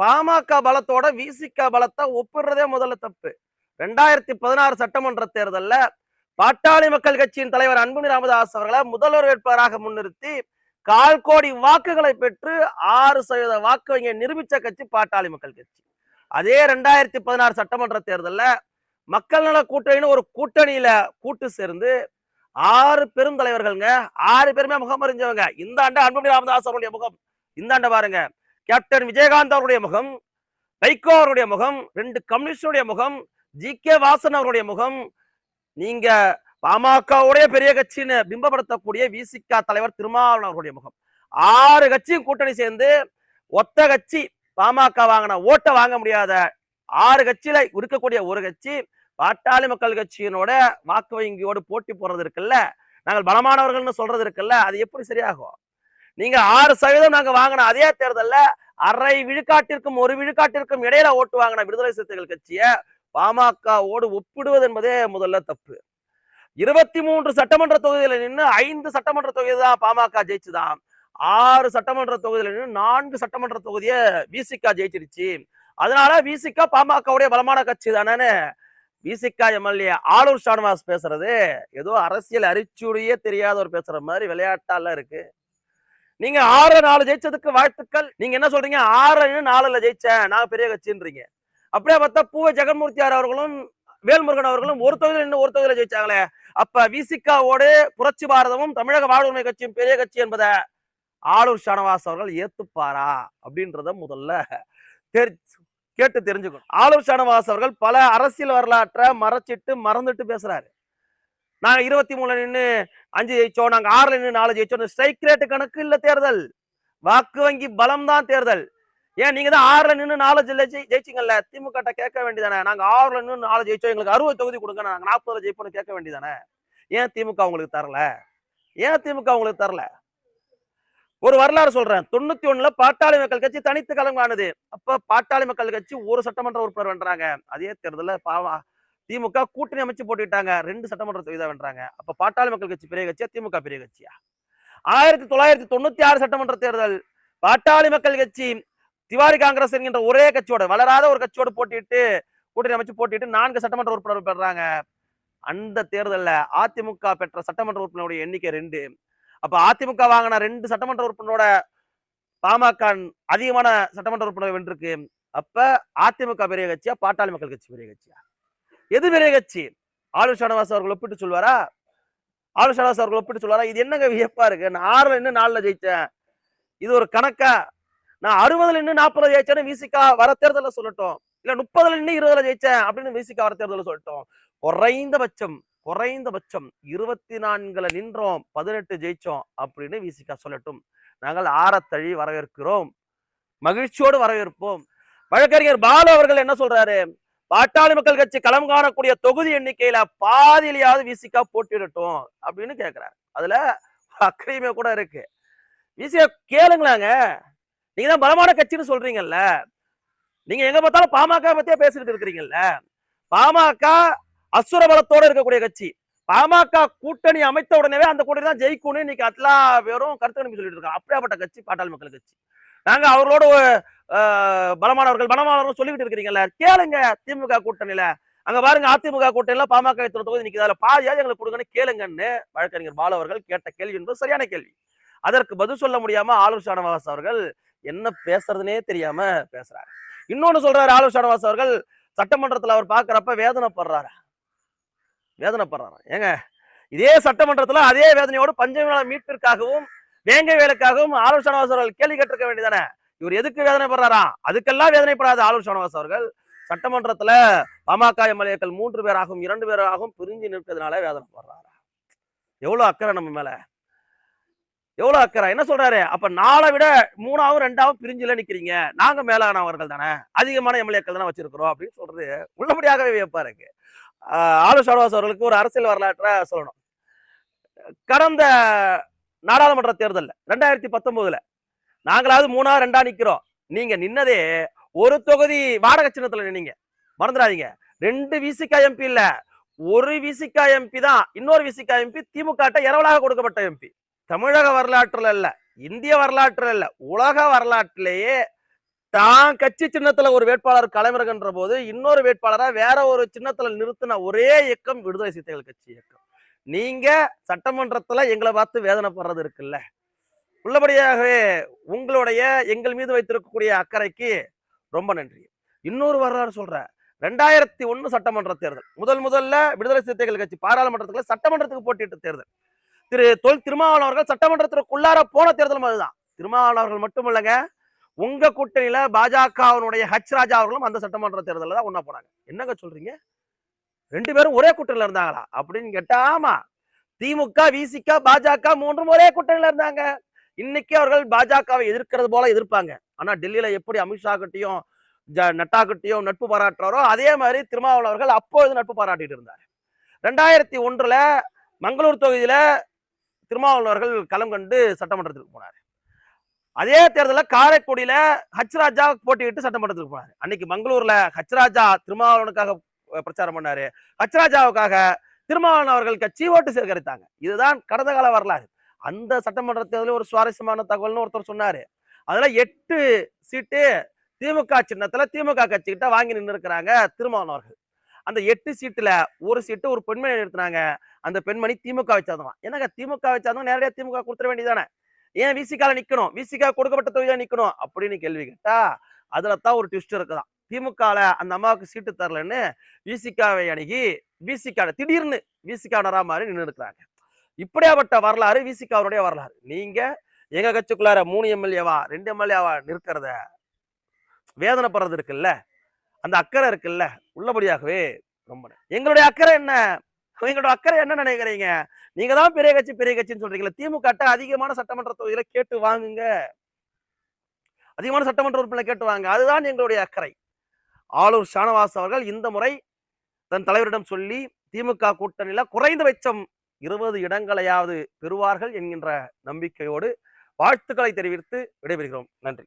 பாமக பலத்தோட விசிக பலத்தை ஒப்பிடுறதே முதல்ல தப்பு. ரெண்டாயிரத்தி பதினாறு சட்டமன்ற தேர்தலில் பாட்டாளி மக்கள் கட்சியின் தலைவர் அன்புமணி ராமதாஸ் அவர்களை முதல்வர் வேட்பாளராக முன்னிறுத்தி கால் கோடி வாக்குகளை பெற்று ஆறு சதவீத வாக்கு வங்கியை நிரூபித்த கட்சி பாட்டாளி மக்கள் கட்சி. அதே ரெண்டாயிரத்தி பதினாறு சட்டமன்ற தேர்தலில் மக்கள் நல கூட்டணின்னு ஒரு கூட்டணியில கூட்டு சேர்ந்து ஆறு பெரும் தலைவர்கள்ங்க ஆறு பேருமே முகம் அறிஞ்சவங்க இந்த ஆண்டு அன்புமணி ராமதாஸ் அவருடைய முகம். இந்த ஆண்டு பாருங்க. கேப்டன் விஜயகாந்த் அவருடைய முகம் வைகோ அவருடைய முகம் ரெண்டு கம்யூனிஸ்டுடைய முகம் ஜி கே வாசன் அவருடைய முகம் நீங்க பாமகவுடைய பெரிய கட்சின்னு பிம்பப்படுத்தக்கூடிய விசிகா தலைவர் திருமாவளவன் அவருடைய முகம். ஆறு கட்சியும் கூட்டணி சேர்ந்து ஒத்த கட்சி பாமக வாங்கின ஓட்டை வாங்க முடியாத ஆறு கட்சியில இருக்கக்கூடிய ஒரு கட்சி பாட்டாளி மக்கள் கட்சியினோட வாக்கு வங்கியோடு போட்டி போடுறது இருக்குல்ல நாங்கள் பலமானவர்கள்னு சொல்றது இருக்குல்ல அது எப்படி சரியாகும்? நீங்க ஆறு சதவீதம் நாங்க வாங்கின அதே தேர்தல்ல அரை விழுக்காட்டிற்கும் ஒரு விழுக்காட்டிற்கும் இடையில ஓட்டு வாங்கின விடுதலை சிறுத்தைகள் கட்சிய பாமகவோடு ஒப்பிடுவது என்பதே முதல்ல தப்பு. இருபத்தி மூன்று சட்டமன்ற தொகுதியில நின்று ஐந்து சட்டமன்ற தொகுதி தான் பாமக ஜெயிச்சுதான் ஆறு சட்டமன்ற தொகுதியில நின்று நான்கு சட்டமன்ற தொகுதியை விசிகா ஜெயிச்சிருச்சு. அதனால விசிகா பாமகவுடைய பலமான கட்சி தானே விசிகா எம்எல்ஏ ஆளூர் ஷானவாஸ் பேசுறது. ஏதோ அரசியல் அரிச்சுடியே தெரியாதவர் பேசுற மாதிரி விளையாட்டால இருக்கு. நீங்க ஆறு நாலு ஜெயிச்சதுக்கு வாழ்த்துக்கள். நீங்க என்ன சொல்றீங்க? ஆறு நாலுல ஜெயிச்சேன் நான் பெரிய கட்சின்றீங்க. அப்படியே பார்த்தா பூவை ஜெகன்மூர்த்தியார் அவர்களும் வேல்முருகன் அவர்களும் ஒரு தொகுதியில் இன்னும் ஒரு தொகுதியில ஜெயிச்சாங்களே. அப்ப விசிகாவோடு புரட்சி பாரதமும் தமிழக வாழ்வுரிமை கட்சியும் பெரிய கட்சி என்பதை ஆளுர் ஷானவாஸ் அவர்கள் ஏத்துப்பாரா? அப்படின்றத முதல்ல தெரி கேட்டு தெரிஞ்சுக்கணும். ஆளுர் ஷானவாஸ் அவர்கள் பல அரசியல் வரலாற்றை மறைச்சிட்டு மறந்துட்டு பேசுறாரு. நாங்க இருபத்தி மூணுல நின்று அஞ்சு ஜெயிச்சோம் நாங்க ஆறுல நின்று நாலு ஜெயிச்சோம். ஸ்ட்ரைக் ரேட்டு கணக்கு இல்ல தேர்தல். வாக்கு வங்கி பலம் தான் தேர்தல். ஏன் நீங்க தான் ஆறுல நின்று நாலு ஜெயிச்சு ஜெயிச்சிங்கல்ல? திமுக கேட்க வேண்டியதானே? நாங்க ஆறுல நின்று நாலு ஜெயிச்சோம். எங்களுக்கு அறுபது தொகுதி கொடுங்க நாங்க நாற்பதுல ஜெயிப்போம்னு கேட்க வேண்டியதானே? ஏன் திமுக உங்களுக்கு தரல? ஏன் திமுக உங்களுக்கு தரல? ஒரு வரலாறு சொல்றேன். தொண்ணூத்தி ஒண்ணுல பாட்டாளி மக்கள் கட்சி தனித்து களம் காணுது. அப்ப பாட்டாளி மக்கள் கட்சி ஒரு சட்டமன்ற உறுப்பினர் வென்றாங்க அதே தேர்தல பாவா திமுக கூட்டணி அமைச்சு போட்டுக்கிட்டாங்க. ரெண்டு சட்டமன்ற தொகுதி வென்றாங்க. அப்ப பாட்டாளி மக்கள் கட்சி பெரிய கட்சியா திமுக பெரிய கட்சியா? ஆயிரத்தி தொள்ளாயிரத்தி தொண்ணூத்தி ஆறு சட்டமன்ற தேர்தல் பாட்டாளி மக்கள் கட்சி திவாரி காங்கிரஸ் என்கின்ற ஒரே கட்சியோட வளராத ஒரு கட்சியோட போட்டிட்டு கூட்டணி அமைச்சு போட்டிட்டு நான்கு சட்டமன்ற உறுப்பினர் பெறாங்க. அந்த தேர்தல்ல அதிமுக பெற்ற சட்டமன்ற உறுப்பினருடைய எண்ணிக்கை ரெண்டு. அப்ப அதிமுக வாங்கின ரெண்டு சட்டமன்ற உறுப்பினரோட பாமக அதிகமான சட்டமன்ற உறுப்பினர் வென்றிருக்கு. அப்ப அதிமுக பெரிய கட்சியா பாட்டாளி மக்கள் கட்சி பெரிய கட்சியா? எது கட்சி? ஆளு ஷானவாஸ் அவர்கள் ஒப்பிட்டு சொல்வாரா? ஆளு ஷானவாஸ் அவர்கள் ஒப்பிட்டு சொல்வாரா? இது என்னங்க வியப்பா இருக்கு? நான் ஆறுல இன்னும் நாலுல ஜெயிச்சேன். இது ஒரு கணக்கா? நான் அறுபதுல இன்னும் நாற்பதுல ஜெயிச்சேன்னு விசிகா வர தேர்தலில் சொல்லட்டும். இல்ல முப்பதுல இன்னும் இருபதுல ஜெயிச்சேன் அப்படின்னு விசிகா வர தேர்தலில் சொல்லட்டும். குறைந்தபட்சம் குறைந்தபட்சம் இருபத்தி நான்குல நின்றோம் பதினெட்டு ஜெயிச்சோம் அப்படின்னு விசிகா சொல்லட்டும். நாங்கள் ஆரத்தழி வரவேற்கிறோம். மகிழ்ச்சியோடு வரவேற்போம். வழக்கறிஞர் பாலு அவர்கள் என்ன சொல்றாரு? பாட்டாளி மக்கள் கட்சி களம் காணக்கூடிய தொகுதி எண்ணிக்கையில பாதியிலையாவது விசிகா போட்டிடட்டும் அப்படின்னு கேக்குறாரு. அதுல அக்கறையுமே கூட இருக்கு. விசிகா கேளுங்களாங்க. நீங்க தான் பலமான கட்சின்னு சொல்றீங்கல்ல. நீங்க எங்க பார்த்தாலும் பாமக பத்தியே பேசிட்டு இருக்கிறீங்கல்ல. பாமக அசுர பலத்தோட இருக்கக்கூடிய கட்சி. பாமக கூட்டணி அமைத்த உடனே அந்த கூட்டணி தான் ஜெயிக்கும்னு இன்னைக்கு எல்லா பேரும் கருத்து சொல்லிட்டு இருக்காங்க. அப்படியாப்பட்ட கட்சி பாட்டாளி மக்கள் கட்சி. நாங்க அவர்களோட பலமானவர்கள் பலமானவர்கள் சொல்லிக்கிட்டு இருக்கிறீங்கல்ல கேளுங்க திமுக கூட்டணியில. அங்க பாருங்க அதிமுக கூட்டணியில பாமக இத்தனை தொகுதி நிக்குது? பாதியாவது எங்களுக்கு கொடுங்கன்னு கேளுங்கன்னு வழக்கறிஞர் பாலு அவர்கள் கேட்ட கேள்வி என்பது சரியான கேள்வி. அதற்கு பதில் சொல்ல முடியாம ஆளுநர் ஷானவாஸ் அவர்கள் என்ன பேசுறதுனே தெரியாம பேசுறாரு. இன்னொன்னு சொல்றாரு ஆளுநர் ஷானவாஸ் அவர்கள் சட்டமன்றத்துல அவர் பாக்குறப்ப வேதனைப்படுறாரு. வேதனைப்படுறாரு. ஏங்க இதே சட்டமன்றத்துல அதே வேதனையோடு பஞ்சமேள மீட்பிற்காகவும் வேங்கை வேலைக்காகவும் ஆளுநர் ஷானவாஸ் அவர்கள் கேள்வி கேட்டிருக்க வேண்டியதானே இவர் எதுக்கு வேதனைப்படுறாரா? அதுக்கெல்லாம் வேதனைப்படாத ஆளுநர் சோனவாஸ் அவர்கள். சட்டமன்றத்துல பாமக எம்எல்ஏக்கள் மூன்று பேராகவும் இரண்டு பேராகவும் பிரிஞ்சு நிற்கிறதுனால வேதனைப்படுறாரா? எவ்வளவு அக்கறை நம்ம மேல? எவ்வளவு அக்கறை? என்ன சொல்றாரு? அப்ப நாளை விட மூணாவும் ரெண்டாவும் பிரிஞ்சுல நிக்கிறீங்க. நாங்க மேலானவர்கள் தானே. அதிகமான எம்எல்ஏக்கள் தானே வச்சிருக்கிறோம் அப்படின்னு சொல்றது உள்ளபடியாகவே வியப்பாருக்கு ஆளு ஷானவாஸ் அவர்களுக்கு ஒரு அரசியல் வரலாற்றை சொல்லணும். கடந்த நாடாளுமன்ற தேர்தல்ல ரெண்டாயிரத்தி பத்தொன்பதுல நாங்களாவது மூணா ரெண்டா நிக்கிறோம். நீங்க நின்னதே ஒரு தொகுதி வாடகை சின்னத்துல நின்னீங்க. மறந்துடாதீங்க. ரெண்டு விசிகா எம்பி இல்ல. ஒரு விசிகா எம்பி தான் இன்னொரு விசிகா எம்பி திமுக இரவலாக கொடுக்கப்பட்ட எம்பி. தமிழக வரலாற்றுல இல்ல இந்திய வரலாற்றுல இல்ல உலக வரலாற்றிலேயே தான் கட்சி சின்னத்துல ஒரு வேட்பாளர் களமிறங்குன்ற போது இன்னொரு வேட்பாளரை வேற ஒரு சின்னத்துல நிறுத்தின ஒரே இயக்கம் விடுதலை சிறுத்தைகள் கட்சி இயக்கம். நீங்க சட்டமன்றத்துல எங்களை பார்த்து வேதனைப்படுறது இருக்குல்ல. உள்ளபடியாகவே உங்களுடைய எங்கள் மீது வைத்திருக்கக்கூடிய அக்கறைக்கு ரொம்ப நன்றி. இன்னொரு வரலாறு சொல்ற ரெண்டாயிரத்தி ஒண்ணு சட்டமன்ற தேர்தல். முதல் முதல்ல விடுதலை சிறுத்தைகள் கட்சி பாராளுமன்றத்துக்குள்ள சட்டமன்றத்துக்கு போட்டியிட்ட தேர்தல். திரு தொல் திருமாவளவன் அவர்கள் சட்டமன்றத்திற்குள்ளார போன தேர்தலும் அதுதான். திருமாவளவன் அவர்கள் மட்டும் இல்லைங்க உங்க கூட்டணியில பாஜகவினுடைய ஹச் ராஜா அவர்களும் அந்த சட்டமன்ற தேர்தலில் தான் ஒண்ணா போனாங்க. என்னங்க சொல்றீங்க? ரெண்டு பேரும் ஒரே கூட்டணியில இருந்தாங்களா? அப்படின்னு கேட்டா ஆமா. திமுக விசிக பாஜக மூன்றும் ஒரே கூட்டணியில இருந்தாங்க. இன்னைக்கு அவர்கள் பாஜகவை எதிர்க்கிறது போல எதிர்ப்பாங்க. ஆனா டெல்லியில எப்படி அமித்ஷா கிட்டையும் ஜ- நட்டா கிட்டையும் நட்பு பாராட்டுறாரோ அதே மாதிரி திருமாவளவன் அவர்கள் அப்பொழுது நட்பு பாராட்டிட்டு இருந்தார். ரெண்டாயிரத்தி ஒன்றுல மங்களூர் தொகுதியில திருமாவளவர்கள் அவர்கள் களம் கண்டு சட்டமன்றத்துக்கு போனார். அதே தேர்தலில் காரைக்குடியில ஹச் ராஜா போட்டியிட்டு சட்டமன்றத்துக்கு போனார். அன்னைக்கு மங்களூர்ல ஹச் ராஜா திருமாவளவனுக்காக பிரச்சாரம் பண்ணாரு. ஹச்ராஜாவுக்காக திருமாவளவன் அவர்கள் கட்சி ஓட்டு சேகரித்தாங்க. இதுதான் கடந்த கால வரலாறு. அந்த சட்டமன்ற தேர்தலில் ஒரு சுவாரஸ்யமான தகவல்னு ஒருத்தர் சொன்னாரு. அதெல்லாம் எட்டு சீட்டு திமுக சின்னத்துல திமுக கட்சிக்கிட்ட வாங்கி நின்று இருக்கிறாங்க திருமாவளவன் அந்த எட்டு சீட்டுல ஒரு சீட்டு ஒரு பெண்மணி நிறுத்தினாங்க அந்த பெண்மணி திமுக வச்சாதான். என்னங்க திமுக வச்சாதான் நேரடியா திமுக கொடுத்துட வேண்டியதானே ஏன் விசிகால நிக்கணும்? விசிகா கொடுக்கப்பட்ட தொகுதியா நிக்கணும்? அப்படின்னு கேள்வி கேட்டா அதுல தான் ஒரு ட்விஸ்ட் இருக்குதான். திமுகல அந்த அம்மாவுக்கு சீட்டு தரலன்னு விசிகாவை அணுகி விசிகாட திடீர்னு விசிகானரா மாதிரி நின்று இருக்கிறாங்க இப்படியாப்பட்ட வரலாறு விசிகாவுடைய வரலாறு. நீங்க எங்க கட்சிக்குள்ளார மூணு எம்எல்ஏவா ரெண்டு எம்எல்ஏவா நிற்கிறத வேதனைப்படுறது இருக்குல்ல? அந்த அக்கறை இருக்குல்ல? உள்ளபடியாகவே ரொம்ப எங்களுடைய அக்கறை என்ன? எங்களோட அக்கறை என்ன நினைக்கிறீங்க? நீங்க தான் பெரிய கட்சி பெரிய கட்சின்னு சொல்றீங்களா திமுக அதிகமான சட்டமன்ற தொகுதியில கேட்டு வாங்குங்க. அதிகமான சட்டமன்ற உறுப்பினர் கேட்டு வாங்க. அதுதான் எங்களுடைய அக்கறை. ஆளூர் ஷானவாஸ் அவர்கள் இந்த முறை தன் தலைவரிடம் சொல்லி திமுக கூட்டணியில குறைந்தபட்சம் இருபது இடங்களையாவது பெறுவார்கள் என்கின்ற நம்பிக்கையோடு வாழ்த்துக்களை தெரிவித்து விடைபெறுகிறோம். நன்றி.